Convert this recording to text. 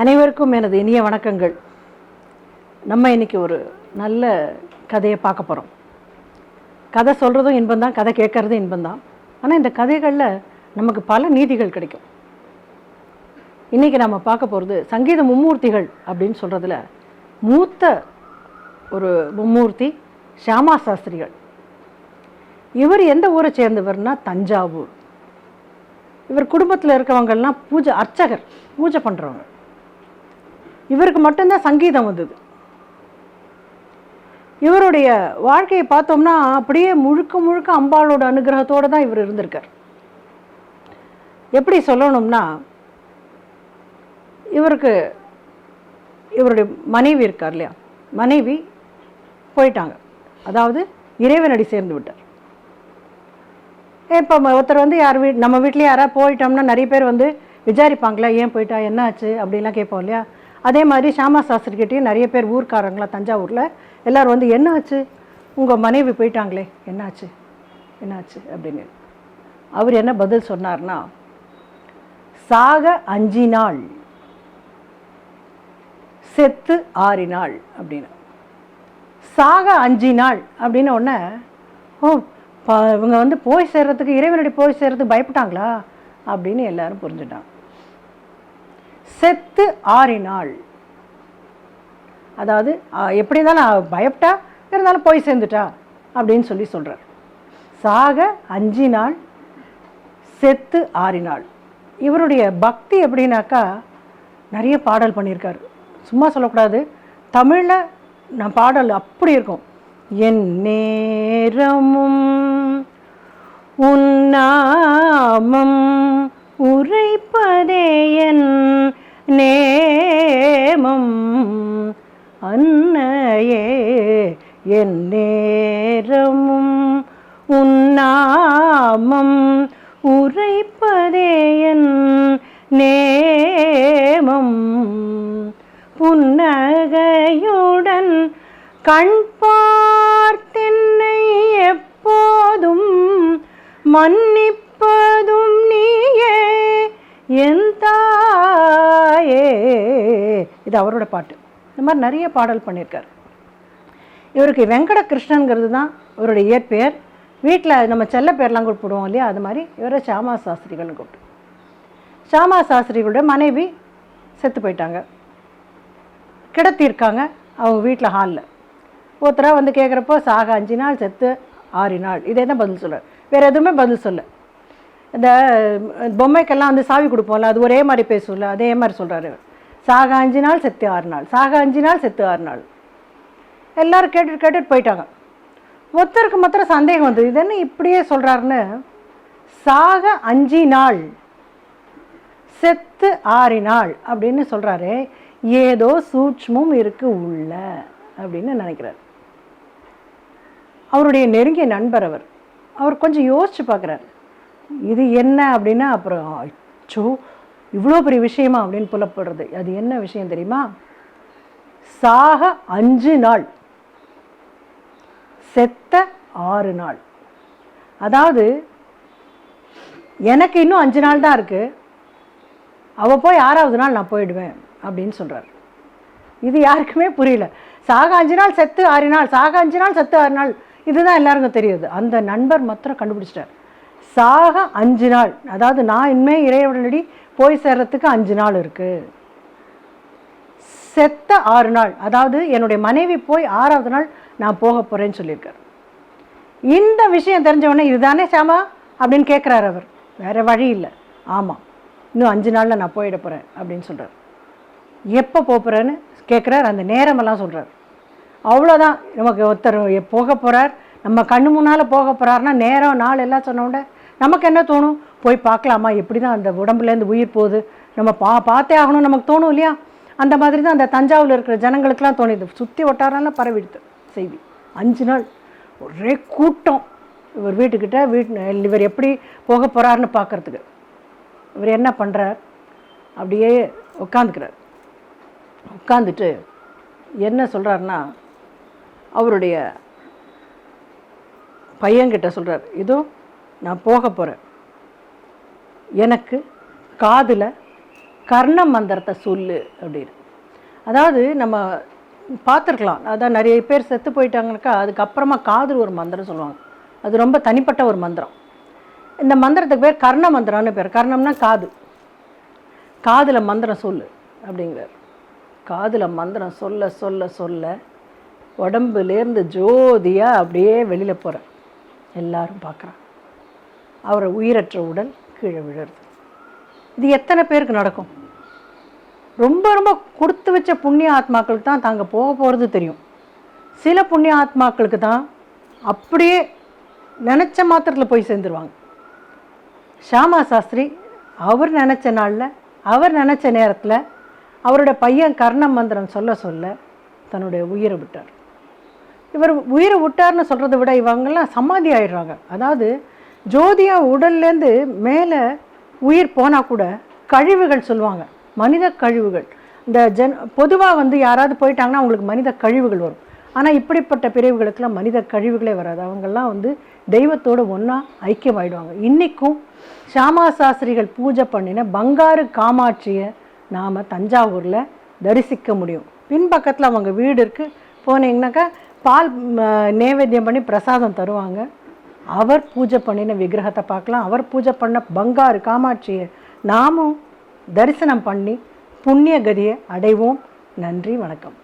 அனைவருக்கும் எனது இனிய வணக்கங்கள். நம்ம இன்னைக்கு ஒரு நல்ல கதையை பார்க்க போகிறோம் கதை சொல்கிறதும் இன்பம் தான் கதை கேட்குறதும் இன்பம் தான். ஆனால் இந்த கதைகளில் நமக்கு பல நீதிகள் கிடைக்கும். இன்றைக்கி நம்ம பார்க்க போகிறது சங்கீத மும்மூர்த்திகள் அப்படின்னு சொல்கிறதுல மூத்த ஒரு மும்மூர்த்தி ஷியாமா சாஸ்திரிகள். இவர் எந்த ஊரை சேர்ந்தவர்னா தஞ்சாவூர். இவர் குடும்பத்தில் இருக்கவங்கெல்லாம் பூஜை அர்ச்சகர் பூஜை பண்ணுறவங்க இவருக்கு மட்டும்தான் சங்கீதம் வந்தது. இவருடைய வாழ்க்கையை பார்த்தோம்னா அப்படியே முழுக்க முழுக்க அம்பாளோட அனுகிரகத்தோடு தான் இவர் இருந்திருக்கார். எப்படி சொல்லணும்னா இவருக்கு இவருடைய மனைவி இருக்கார் இல்லையா? மனைவி போயிட்டாங்க. அதாவது இறைவனடி சேர்ந்து விட்டார். இப்போ ஒருத்தர் வந்து யார் வீட் நம்ம வீட்லேயே யாராவது போயிட்டோம்னா நிறைய பேர் வந்து விசாரிப்பாங்களா ஏன் போயிட்டா? என்ன ஆச்சு அப்படின்லாம் கேட்போம் இல்லையா? அதே மாதிரி ஷாமா சாஸ்திரிக்கிட்டேயும் நிறைய பேர் ஊர்க்காரங்களா தஞ்சாவூரில் எல்லோரும் வந்து என்னாச்சு? உங்கள் மனைவி போயிட்டாங்களே என்னாச்சு? என்னாச்சு? அப்படின்னு. அவர் என்ன பதில் சொன்னார்னா சாக அஞ்சு நாள் செத்து ஆறு நாள் அப்படின்னு. சாக அஞ்சு நாள் அப்படின்னு உடனே ஓ ப இவங்க வந்து போய் சேர்றதுக்கு இறைவனடி போய் சேர்றதுக்கு பயப்பட்டாங்களா? அப்படின்னு எல்லாரும் புரிஞ்சுட்டாங்க. செத்து ஆறினாள். அதாவது எப்படி இருந்தாலும் அவ பயப்பட்டா இருந்தாலும் போய் சேர்ந்துட்டா அப்படின்னு சொல்லி சொல்கிறார் சாக அஞ்சு நாள் செத்து ஆறினாள். இவருடைய பக்தி எப்படின்னாக்கா நிறைய பாடல் பண்ணியிருக்காரு. சும்மா சொல்லக்கூடாது. தமிழில் நான் பாடல் அப்படி இருக்கும். என் நேரமும் உன்னாமம் உரைப்பதே என் நேமம் அன்னையே என் நேரமும் உன்னாமம் உரைப்பதே என் நேமம். புன்னகையுடன் கண் பார்த்தென்னை எப்போதும் மன்னிப்பதும் நீயே என் ஏ இது அவரோட பாட்டு. இந்த மாதிரி நிறைய பாடல் பண்ணியிருக்கார். இவருக்கு வெங்கட கிருஷ்ணனுங்கிறது தான் இவருடைய இயற்பெயர். வீட்டில் நம்ம செல்ல பேர்லாம் கூப்பிடுவோம் இல்லையா? அது மாதிரி இவரை சாமா சாஸ்திரிகள்னு கூப்பிட்டு. சாமா சாஸ்திரிகளோட மனைவி செத்து போயிட்டாங்க. கிடத்தியிருக்காங்க அவங்க வீட்டில் ஹாலில். ஒருத்தராக வந்து கேட்குறப்போ சாக அஞ்சு நாள் செத்து ஆறு நாள். இதே தான் பதில் சொல்கிறார் வேறு எதுவுமே பதில் சொல்ல இந்த பொம்மைக்கெல்லாம் வந்து சாவி கொடுப்போம்ல அது ஒரே மாதிரி பேசும்ல அதே மாதிரி சொல்கிறாரு சாக அஞ்சு நாள் செத்து ஆறு நாள். சாக அஞ்சு நாள் செத்து ஆறு நாள். எல்லோரும் கேட்டுட்டு கேட்டுட்டு போயிட்டாங்க. ஒருத்தருக்கு மாத்திரம் சந்தேகம் வந்தது. இது என்ன இப்படியே சொல்கிறாருன்னு சாக அஞ்சு நாள் செத்து ஆறு நாள் அப்படின்னு சொல்கிறாரு ஏதோ சூட்சமும் இருக்கு உள்ள அப்படின்னு நினைக்கிறார். அவருடைய நெருங்கிய நண்பர் அவர். அவர் கொஞ்சம் யோசிச்சு பார்க்குறாரு. இது என்ன அப்படின்னா அப்புறம் அச்சோ இவ்வளோ பெரிய விஷயமா அப்படின்னு புலப்படுறது. அது என்ன விஷயம் தெரியுமா? சாக அஞ்சு நாள். செத்த ஆறு நாள். அதாவது எனக்கு இன்னும் அஞ்சு நாள் தான் இருக்குது அவள் போய் ஆறாவது நாள் நான் போயிடுவேன் அப்படின்னு சொல்கிறார் இது யாருக்குமே புரியல. சாக அஞ்சு நாள் செத்து ஆறு நாள். சாக அஞ்சு நாள் செத்து ஆறு நாள். இதுதான் எல்லாருக்கும் தெரியுது. அந்த நண்பர் மாத்திரம் கண்டுபிடிச்சிட்டார். சாக அஞ்சு நாள். அதாவது நான் இனிமே இறைவனடி போய் சேர்றதுக்கு அஞ்சு நாள் இருக்குது செத்த ஆறு நாள். அதாவது என்னுடைய மனைவி போய் ஆறாவது நாள் நான் போக போகிறேன்னு சொல்லியிருக்கார். இந்த விஷயம் தெரிஞ்சவொடனே இதுதானே சாமா அப்படின்னு கேட்குறாரு அவர். வேறு வழி இல்லை. ஆமாம் இன்னும் அஞ்சு நாளில் நான் போயிட போகிறேன் அப்படின்னு சொல்கிறார் எப்போ போகிறேன்னு கேட்குறார் அந்த நேரமெல்லாம் சொல்கிறார் அவ்வளோதான் நமக்கு ஒருத்தர் போக போகிறார் நம்ம கண்ணு முன்னால் போக போகிறாருன்னா நேரம் நாள் எல்லாம் சொன்ன உடனே நமக்கு என்ன தோணும்? போய் பார்க்கலாமா? எப்படி தான் அந்த உடம்புலேருந்து உயிர் போகுது? நம்ம பா பார்த்தே ஆகணும் நமக்கு தோணும் இல்லையா? அந்த மாதிரி தான் அந்த தஞ்சாவூரில் இருக்கிற ஜனங்களுக்கெல்லாம் தோணுது. சுற்றி வட்டாரெல்லாம் பரவிடுது. செய்தி. அஞ்சு நாள். ஒரே கூட்டம். இவர் வீட்டுக்கிட்ட வீட்டு இவர் எப்படி போக போகிறாருன்னு பார்க்கறதுக்கு. இவர் என்ன பண்ணுறார் அப்படியே உட்காந்துக்கிறார் உட்காந்துட்டு என்ன சொல்கிறாருன்னா அவருடைய பையன்கிட்ட சொல்கிறார் இதோ நான் போக போகிறேன் எனக்கு காதில் கர்ண மந்திரத்தை சொல்லு அப்படின்னு. அதாவது நம்ம பார்த்துருக்கலாம். அதான் நிறைய பேர் செத்து போயிட்டாங்கனாக்கா அதுக்கப்புறமா காதில் ஒரு மந்திரம் சொல்லுவாங்க. அது ரொம்ப தனிப்பட்ட ஒரு மந்திரம். இந்த மந்திரத்துக்கு பேர் கர்ண மந்திரம்னு பேர். கர்ணம்னா காது. காதில் மந்திரம் சொல்லு அப்படிங்கிறார். காதில் மந்திரம் சொல்ல சொல்ல சொல்ல உடம்புலேருந்து ஜோதியாக அப்படியே வெளியில் போகிறேன் எல்லாரும் பார்க்குறான் அவரை உயிரற்ற உடல் கீழே விழுறது. இது எத்தனை பேருக்கு நடக்கும்? ரொம்ப ரொம்ப கொடுத்து வச்ச புண்ணிய ஆத்மாக்களுக்கு தான் தாங்க போக போகிறது தெரியும். சில புண்ணிய ஆத்மாக்களுக்கு தான் அப்படியே நினச்ச மாத்திரத்தில் போய் சேர்ந்துருவாங்க. ஷாமா சாஸ்திரி அவர் நினச்ச நாளில் அவர் நினச்ச நேரத்தில் அவரோட பையன் கர்ண மந்திரம் சொல்ல சொல்ல தன்னுடைய உயிரை விட்டார். இவர் உயிரை விட்டார்னு சொல்கிறத விட இவங்கெல்லாம் சமாதி ஆயிடுறாங்க. அதாவது ஜோதியா உடல்லேருந்து மேலே உயிர் போனால் கூட கழிவுகள் சொல்லுவாங்க. மனித கழிவுகள். இந்த ஜென் பொதுவாக வந்து யாராவது போயிட்டாங்கன்னா அவங்களுக்கு மனித கழிவுகள் வரும். ஆனால் இப்படிப்பட்ட பிரிவுகளுக்கெல்லாம் மனித கழிவுகளே வராது. அவங்கெல்லாம் வந்து தெய்வத்தோடு ஒன்றா ஐக்கியமாயிடுவாங்க. இன்றைக்கும் ஷாமா சாஸ்திரிகள் பூஜை பண்ணின பங்காரு காமாட்சியை நாம் தஞ்சாவூரில் தரிசிக்க முடியும். பின்பக்கத்தில் அவங்க வீடு இருக்குது போனீங்கன்னாக்கா பால் நேவேத்தியம் நைவேத்தியம் பண்ணி பிரசாதம் தருவாங்க. அவர் பூஜை பண்ணின விக்கிரகத்தை பார்க்கலாம். அவர் பூஜை பண்ண பங்காரு காமாட்சியை நாமும் தரிசனம் பண்ணி புண்ணிய கதியை அடைவோம். நன்றி வணக்கம்.